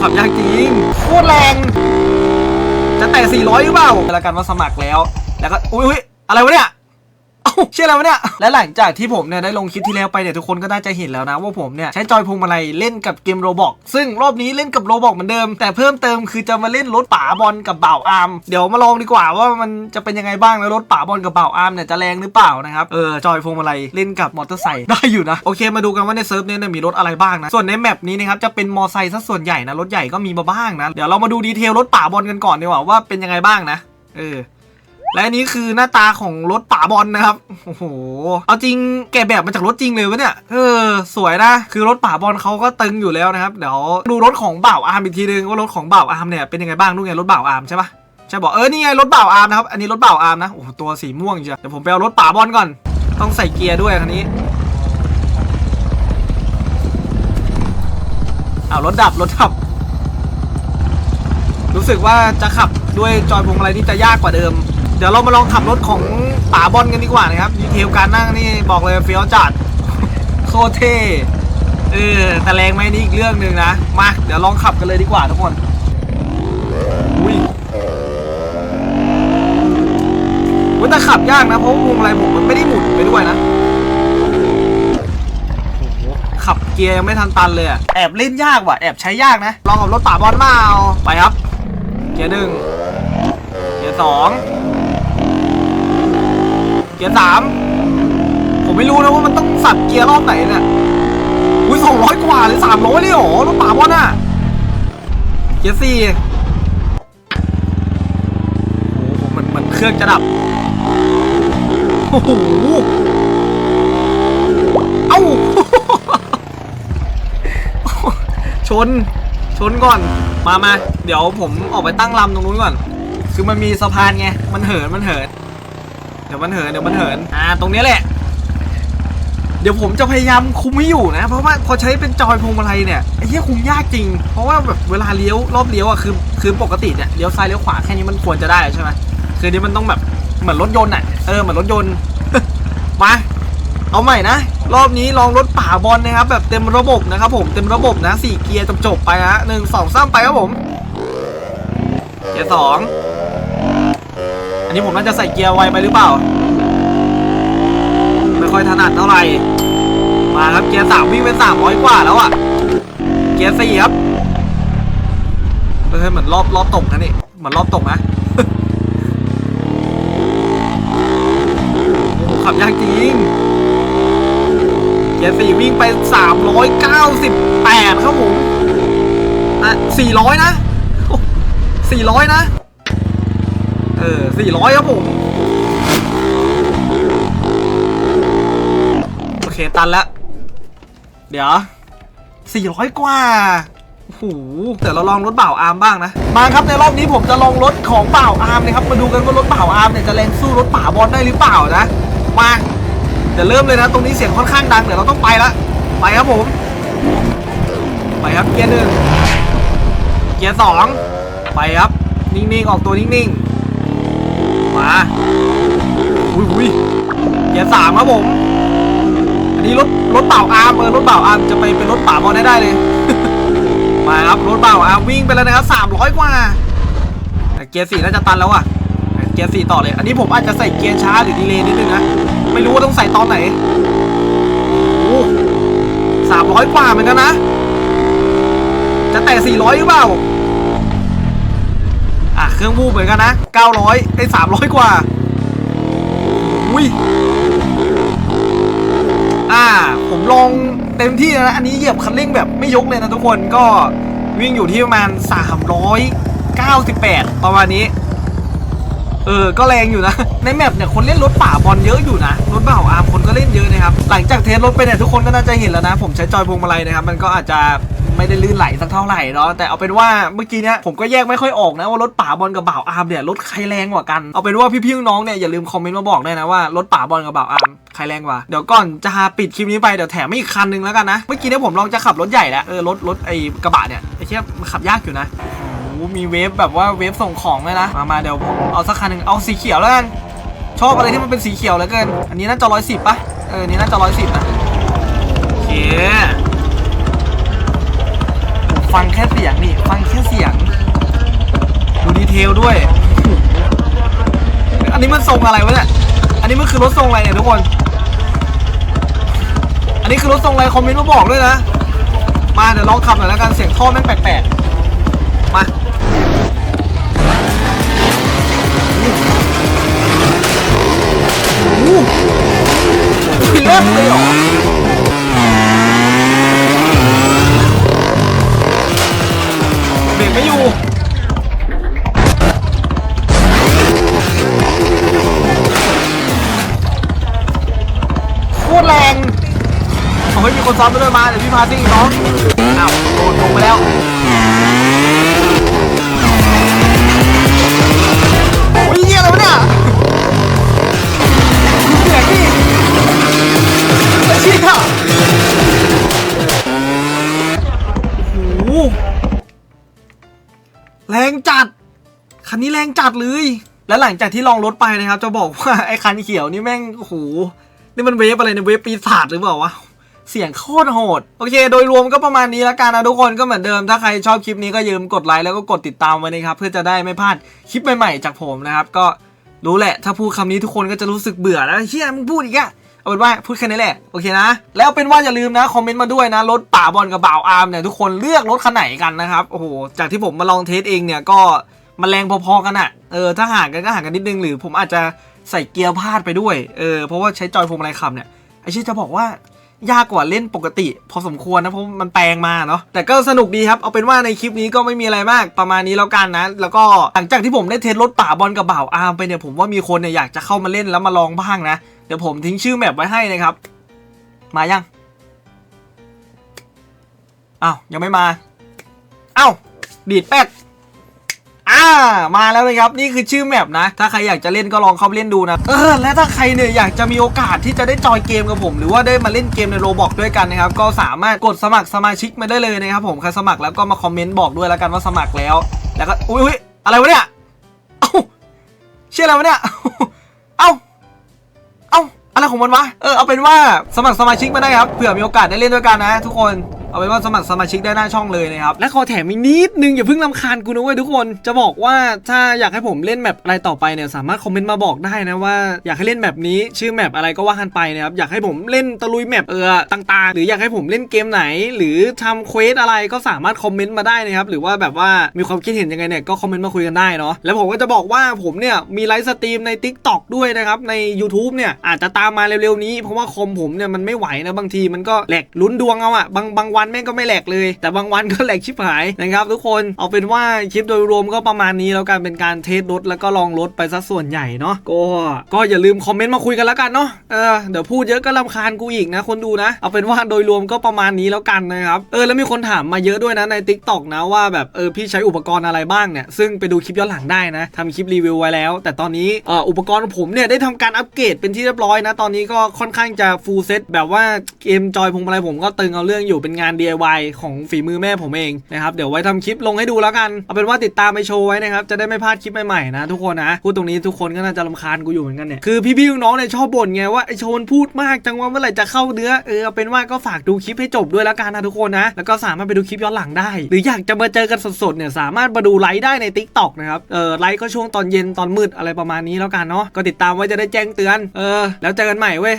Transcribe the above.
ขับยากจริงโคตรแรง จะแต่400หรือเปล่าแล้วกันว่าสมัครแล้ว แล้วก็ อุ้ยอุ๊ยอะไรวะเนี่ย เชื่ออะไรวะเนี่ย และหลังจากที่ผมเนี่ยได้ลงคลิปที่แล้วไปเนี่ยทุกคนก็น่าจะเห็นแล้วนะ ว่าผมเนี่ยใช้จอยพวงมาลัยเล่นกับเกมโรบอกซึ่งรอบนี้เล่นกับโรบอกเหมือนเดิม แต่เพิ่มเติมคือจะมาเล่นรถป่าบอลกับบ่าวอาร์มเดี๋ยวมาลองดีกว่าว่ามันจะเป็นยังไงบ้างแล้วรถป่าบอลกับบ่าวอาร์มเนี่ยจะแรงหรือเปล่านะครับเออจอยพวงมาลัยเล่นกับมอเตอร์ไซค์ได้อยู่นะโอเคมาดูกันว่าในเซิร์ฟเนี่ยมีรถอะไรบ้างนะส่วนในแมปนี้นะครับจะเป็นมอไซค์ซะส่วนใหญ่นะรถใหญ่ก็มีมาบ้างนะเดี๋ยวเรามาดูดีเทลรถป่าบอลกันก่อนดีกว่าว่าเป็นยังไงบ้างนะเออ และนี้คือหน้าตาของรถป่าบอลนะครับ โอ้โห เอาจริงแกะแบบมาจากรถจริงเลยวะเนี่ย เออ สวยนะ คือรถป่าบอลเขาก็ตึงอยู่แล้วนะครับ เดี๋ยวดูรถของบ่าวอาร์มอีกทีนึงว่ารถของบ่าวอาร์มเนี่ยเป็นยังไงบ้างนู่นไงรถบ่าวอาร์มใช่ปะใช่บอกเออ นี่ไงรถบ่าวอาร์มนะครับ อันนี้รถบ่าวอาร์มนะ โอ้โห ตัวสีม่วงจ้ะเดี๋ยวผมไปเอารถป่าบอลก่อน ต้องใส่เกียร์ด้วยคันนี้เอารถดับรถดับ รู้สึกว่าจะขับด้วยจอยพวงมาลัยนี่จะยากกว่าเดิม เดี๋ยวเรามาลองขับรถของป๋าบอลกันดีกว่านะครับดีเทลการนั่งนี่บอกเลยเฟี้ยวจัดโคตรเท่เออแต่แรงไหมนี่อีกเรื่องหนึ่งนะมาเดี๋ยวลองขับกันเลยดีกว่าทุกคนอุ้ยอุ้ยแต่ขับยากนะเพราะวงมาลัยผมมันไม่ได้หมุนไปด้วยนะขับเกียร์ยังไม่ทันตันเลยแอบเล่นยากว่ะแอบใช้ยากนะลองกับรถป๋าบอลมาเอาไปครับ เกียร์หนึ่งเกียร์สอง เกียร์สามผมไม่รู้นะว่ามันต้องสับเกียร์รอบไหนเนี่ยอุ้ยสองร้อยกว่าหรือสามร้อยเลยหรอรถป่าบอลน่ะเกียร์สี่โอ้โหเหมือนเหมือนเครื่องจะดับโอ้โหเอ้าชนชนก่อนมามาเดี๋ยวผมออกไปตั้งลำตรงนู้นก่อน คือมันมีสะพานไง มันเหิน มันเหิน ดี๋ยวมันเหินเดี๋ยวมันเหินอ่าตรงนี้แหละ เดี๋ยวผมจะพยายามคุมให้อยู่นะ เพราะว่าพอใช้เป็นจอยพวงมาลัยเนี่ยไอ้เหี้ยคุมยากจริง เพราะว่าแบบเวลาเลี้ยวรอบเลี้ยวอะคือคือปกติเนี่ยเลี้ยวซ้ายเลี้ยวขวาแค่นี้มันควรจะได้ใช่ไหมคือนี้มันต้องแบบเหมือนรถยนต์อะเออเหมือนรถยนต์มาเอาใหม่นะ รอบนี้ลองรถป่าบอลนะครับ แบบเต็มระบบนะครับผมเต็มระบบนะสี่เกียร์จบๆไปฮะหนึ่งสองสามไปครับผมเกียร์สอง อันนี้ผมน่าจะใส่เกียร์ไวไปหรือเปล่า ไม่ค่อยถนัดเท่าไหร่ มาครับเกียร์สามวิ่งเป็นสามร้อยกว่าแล้วอะ่ะ เกียร์สี่ครับเออเหมือนรอบรอบตกนะนี่ เหมือนรอบตกนะโอ้ขับยากจริง เกียร์สี่วิ่งไป 398 ครับผม อะ 400 นะ 400 นะ เออ400ครับผม โอเค ตันแล้ว เดี๋ยว400กว่าโอ้โหเดี๋ยวเราลองรถเบ่าอาร์มบ้างนะ มาครับในรอบนี้ผมจะลองรถของเบ่าอาร์มนะครับ มาดูกันว่ารถเบ่าอาร์มเนี่ยจะแรงสู้รถป่าบอลได้หรือเปล่านะ มาเดี๋ยวเริ่มเลยนะ ตรงนี้เสียงค่อนข้างดังเดี๋ยวเราต้องไปละ ไปครับผม ไปครับเกียร์หนึ่งเกียร์สองไปครับ นิ่งๆ ออกตัวนิ่งๆ มาอุ้ยอุ้ยเกียร์สามครับผม อันนี้รถรถเป่าอาร์มเออรถเป่าอาร์มจะไปเป็นรถป่าบอลได้ได้เลย มาครับรถเป่าอาร์มวิ่งไปแล้วนะครับสามร้อยกว่าเกียร์สี่น่าจะตันแล้วอะเกียร์สี่ต่อเลย อันนี้ผมอาจจะใส่เกียร์ช้าหรือดีเลย์นิดนึงนะไม่รู้ว่าต้องใส่ตอนไหนโอ้สามร้อยกว่าเหมือนกันนะ จะแต่สี่ร้อยหรือเปล่า เครื่องวูบเหมือนกันนะเก้าร้อยไอ้สามร้อยกว่าอุ้ยอ่า ผมลองเต็มที่แล้วนะ อันนี้เหยียบคันเร่งแบบไม่ยกเลยนะทุกคนก็วิ่งอยู่ที่ประมาณ 398 ประมาณนี้ เออ ก็แรงอยู่นะ ในแมปเนี่ยคนเล่นรถป่าบอลเยอะอยู่นะ รถเบ่าอาร์มคนก็เล่นเยอะนะครับ หลังจากเทสรถไปเนี่ยทุกคนก็น่าจะเห็นแล้วนะ ผมใช้จอยพวงมาลัยนะครับ มันก็อาจจะ ไม่ได้ลื่นไหลสักเท่าไหร่เนาะแต่เอาเป็นว่าเมื่อกี้เนี่ยผมก็แยกไม่ค่อยออกนะว่ารถป่าบอลกับบ่าวอาร์มเนี่ยรถใครแรงกว่ากันเอาเป็นว่าพี่ๆน้องเนี่ยอย่าลืมคอมเมนต์มาบอกด้วยนะว่ารถป่าบอลกับบ่าวอาร์มใครแรงกว่าเดี๋ยวก่อนจะปิดคลิปนี้ไปเดี๋ยวแถมอีกคันนึงแล้วกันนะเมื่อกี้เนี่ยผมลองจะขับรถใหญ่แล้วเออรถรถไอ้กระบะเนี่ยไอ้เชี่ยมันขับยากอยู่นะโอ้มีเวฟแบบว่าเวฟส่งของเลยนะ มามาเดี๋ยวผมเอาสักคันหนึ่งเอาสีเขียวแล้วกัน ชอบอะไรที่มันเป็นสีเขียวเหลือเกิน อันนี้น่าจะร้อยสิบปะเออ นี้น่าจะร้อยสิบนะโอเค ฟังแค่เสียงนี่ ฟังแค่เสียง ดูดีเทลด้วย อันนี้มันทรงอะไรวะเนี่ย อันนี้มันคือรถทรงอะไรเนี่ยทุกคน อันนี้คือรถทรงอะไรคอมเมนต์มาบอกด้วยนะ มาเดี๋ยวลองขับหน่อยแล้วกัน เสียงท่อแม่งแปลกๆ มา คนซ้อมไปด้วยมาเดี๋ยวพี่พาซิ่งอีกน้องอ้าวโดนลงไปแล้วโอ้ยเหี้ยอะไรวะเนี่ยเสียงดิไอ้เชี่ยโอ้โหแรงจัด คันนี้แรงจัดเลยแล้วหลังจากที่ลองรถไปนะครับ จะบอกว่าไอ้คันเขียวนี่แม่งโอ้โหนี่มันเวฟอะไรเนี่ยเวฟปีศาจหรือเปล่าวะ เสียงโคตรโหด โอเค โดยรวมก็ประมาณนี้แล้วกันนะทุกคนก็เหมือนเดิม ถ้าใครชอบคลิปนี้ก็อย่าลืมกดไลค์แล้วก็กดติดตามไว้นะครับ เพื่อจะได้ไม่พลาดคลิปใหม่ๆจากผมนะครับ ก็รู้แหละ ถ้าพูดคำนี้ทุกคนก็จะรู้สึกเบื่อแล้วเฮียมึงพูดอีกอะเอาเป็นว่าพูดแค่นี้แหละ โอเคนะ แล้วเป็นว่าอย่าลืมนะ คอมเมนต์มาด้วยนะ รถป่าบอลกับบ่าวอาร์มเนี่ยทุกคนเลือกรถคันไหนกันนะครับ โอ้โห จากที่ผมมาลองเทสเองเนี่ยก็มันแรงพอๆกันอะเออ ถ้าห่างกันก็ห่างกันนิดนึงหรือผมอาจจะใส่เกียร์พลาดไปด้วย เออ เพราะว่าใช้จอยพวงมาลัยขับเนี่ย ไอชี่จะบอกว่า ยากกว่าเล่นปกติ พอสมควรนะเพราะมันแปลงมาเนาะแต่ก็สนุกดีครับเอาเป็นว่าในคลิปนี้ก็ไม่มีอะไรมากประมาณนี้แล้วกันนะ แล้วก็หลังจากที่ผมได้เทสรถป่าบอลกับบ่าวอาร์มไปเนี่ยผมว่ามีคนเนี่ยอยากจะเข้ามาเล่นแล้วมาลองบ้างนะเดี๋ยวผมทิ้งชื่อแมปไว้ให้นะครับ มายังอ้าวยังไม่มาอ้าวดีดแป๊ด มาแล้วเลยครับนี่คือชื่อแมปนะ ถ้าใครอยากจะเล่นก็ลองเข้าไปเล่นดูนะเออและถ้าใครเนี่ยอยากจะมีโอกาสที่จะได้จอยเกมกับผม หรือว่าได้มาเล่นเกมในโรบอกด้วยกันนะครับก็สามารถกดสมัครสมาชิกมาได้เลยนะครับผมใครสมัครแล้วก็มาคอมเมนต์บอกด้วยแล้วกันว่าสมัครแล้ว แล้วก็อุ้ยอุ๊ยอะไรวะเนี่ยเอ้าเชื่ออะไรวะเนี่ยเอ้าเอ้าอะไรของมันวะเออเอาเป็นว่าสมัครสมาชิกมาได้ครับเผื่อมีโอกาสได้เล่นด้วยกันนะ ทุกคน เอาเป็นว่าสมัครสมาชิกได้หน้าช่องเลยนะครับ และขอแถมอีกนิดนึงอย่าเพิ่งลำคาญกูนะเว้ยทุกคน จะบอกว่าถ้าอยากให้ผมเล่นแมปอะไรต่อไปเนี่ยสามารถคอมเมนต์มาบอกได้นะว่าอยากให้เล่นแมปนี้ชื่อแมปอะไรก็ว่ากันไปนะครับอยากให้ผมเล่นตะลุยแมปเออต่างๆ หรืออยากให้ผมเล่นเกมไหน หรือทำเควสอะไรก็สามารถคอมเมนต์มาได้นะครับหรือว่าแบบว่ามีความคิดเห็นยังไงเนี่ยก็คอมเมนต์มาคุยกันได้เนาะแล้วผมก็จะบอกว่าผมเนี่ยมีไลฟ์สตรีมใน Tik t o อกด้วยนะครับใน YouTube เนี่ยอาจจะตามมาเร็วๆนี้เพราะว่าคอมผมเนี่ยมันไม่ไหวนะบางทีมันก็แหลกลุ้นดวงเอาอะบางบางวันันแม่งก็ไม่แหลกเลย แต่บางวันก็แหลกชิบหายนะครับทุกคนเอาเป็นว่าคลิปโดยรวมก็ประมาณนี้แล้วกันเป็นการเทสรถแล้วก็ลองรถไปซะส่วนใหญ่เนาะก็ก็อย่าลืมคอมเมนต์มาคุยกันแล้วกันเนาะเออเดี๋ยวพูดเยอะก็รำคาญกูอีกนะคนดูนะ เอาเป็นว่าโดยรวมก็ประมาณนี้แล้วกันนะครับเออแล้วมีคนถามมาเยอะด้วยนะใน Tik t o อกนะว่าแบบเออพี่ใช้อุปกรณ์อะไรบ้างเนี่ยซึ่งไปดูคลิปย้อนหลังได้นะทำคลิปรีวิวไว้แล้ว แต่ตอนนี้ออุปกรณ์ผมเนี่ยได้ทำการอัปเกรดเป็นที่เรียบร้อยนะตอนนี้ก็ค่อนข้างจะฟูลเซตแบบว่าเกมจอยพวงมาลัยผมก็ตึงเอาเรื่องอยู่เป็นงาน DIY ของฝีมือแม่ผมเองนะครับเดี๋ยวไว้ทำคลิปลงให้ดูแล้วกัน เอาเป็นว่าติดตามไปโชว์ไว้นะครับจะได้ไม่พลาดคลิปใหม่ๆนะทุกคนนะพูดตรงนี้ทุกคนก็น่าจะรำคาญกูอยู่เหมือนกันเนี่ยคือพี่ๆน้องๆเนี่ยชอบบ่นไงว่าไอโชนพูดมากจังว่าเมื่อไหร่จะเข้าเนื้อเออเอาเป็นว่าก็ฝากดูคลิปให้จบด้วยแล้วกันนะทุกคนนะแล้วก็สามารถไปดูคลิปย้อนหลังได้ หรืออยากจะมาเจอกันสดๆเนี่ยสามารถมาดูไลฟ์ได้ใน Tik t o อกนะครับเออไลฟ์ก็ช่วงตอนเย็นตอนมืดอะไรประมาณนี้แล้วกันเนาะก็ติดตามไว้จะได้แจ้งเตือนเออแล้วเจอกันใหม่เว้ย